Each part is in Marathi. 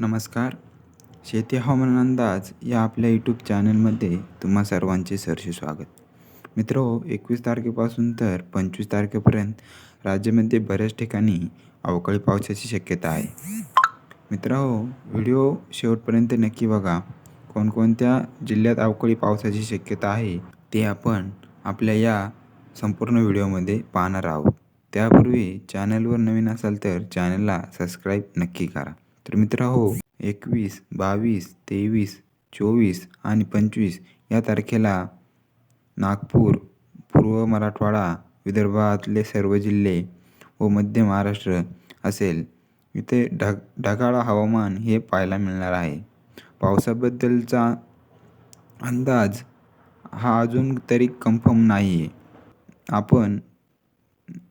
नमस्कार. शेती हवामान अंदाज या आपल्या यूट्यूब चॅनलमध्ये तुम्हा सर्वांचे सरसे स्वागत. मित्र एकवीस तारखेपासून तर पंचवीस तारखेपर्यंत राज्यामध्ये बऱ्याच ठिकाणी अवकाळी पावसाची शक्यता आहे. मित्र व्हिडिओ शेवटपर्यंत नक्की बघा. कोणकोणत्या जिल्ह्यात अवकाळी पावसाची शक्यता आहे ते आपण आपल्या या संपूर्ण व्हिडिओमध्ये पाहणार आहोत. त्यापूर्वी चॅनलवर नवीन असाल तर चॅनलला सबस्क्राईब नक्की करा. तर मित्र हो. एकवीस बावीस तेवीस चोवीस आणि पंचवीस या तारखेला नागपूर पूर्व मराठवाडा विदर्भातले सर्व जिल्हे व मध्य महाराष्ट्र असेल. इथे ढग ढगाळ हवामान हे पाहायला मिळणार आहे. पावसाबद्दलचा अंदाज हा अजून तरी कन्फर्म नाही आहे आपण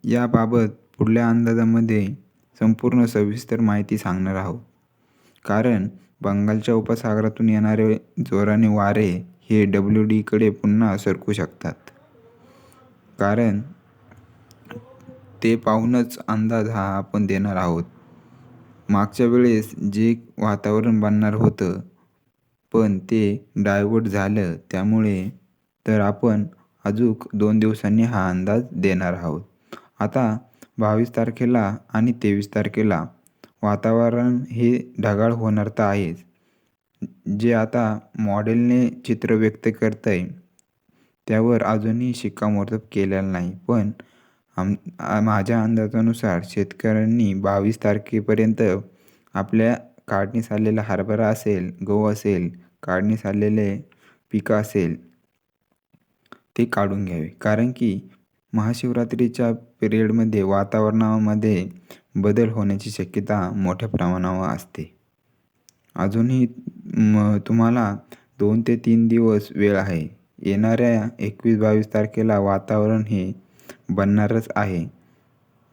याबाबत पुढल्या अंदाजामध्ये संपूर्ण सविस्तर माहिती सांगणार आहोत. कारण बंगालच्या उपसागरातून येणारे जोराने वारे हे डब्ल्यू डीकडे पुन्हा सरकू शकतात. कारण ते पाहूनच अंदाज हा आपण देणार आहोत. मागच्या वेळेस जे वातावरण बनणार होतं पण ते डायवर्ट झालं त्यामुळे तर आपण अजूक दोन दिवसांनी हा अंदाज देणार आहोत. आता बावीस तारखेला आणि तेवीस तारखेला. वातावरण हे ढगाळ होणार तर आहेच. जे आता मॉडेलने चित्र व्यक्त करत आहे त्यावर अजूनही शिक्कामोर्तब केलेलं नाही. पण आम माझ्या अंदाजानुसार शेतकऱ्यांनी बावीस तारखेपर्यंत आपल्या काढणीस आलेला हरभरा असेल गहू असेल काढणीस आलेले पिकं असेल ते काढून घ्यावे. कारण की महाशिवरात्रीच्या पिरियडमध्ये वातावरणामध्ये बदल होण्याची शक्यता मोठ्या प्रमाणावर असते. अजूनही म तुम्हाला दोन ते तीन दिवस वेळ आहे. येणाऱ्या एकवीस बावीस तारखेला वातावरण हे बनणारच आहे.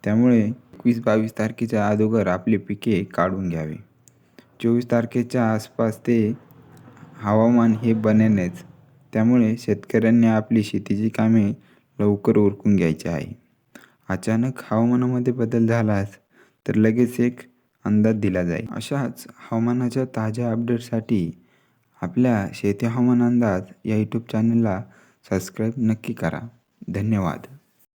त्यामुळे एकवीस बावीस तारखेच्या अगोदर आपली पिके काढून घ्यावे. चोवीस तारखेच्या आसपास ते हवामान हे बनेलच त्यामुळे शेतकऱ्यांनी आपली शेतीची कामे लवकर उरकून घ्यायचे आहे. अचानक हवामानामध्ये बदल झालाच तर लगेच एक अंदाज दिला जाईल. अशाच हवामानाच्या ताज्या अपडेटसाठी आपल्या शेती हवामान अंदाज या यूट्यूब चॅनलला सबस्क्राईब नक्की करा. धन्यवाद.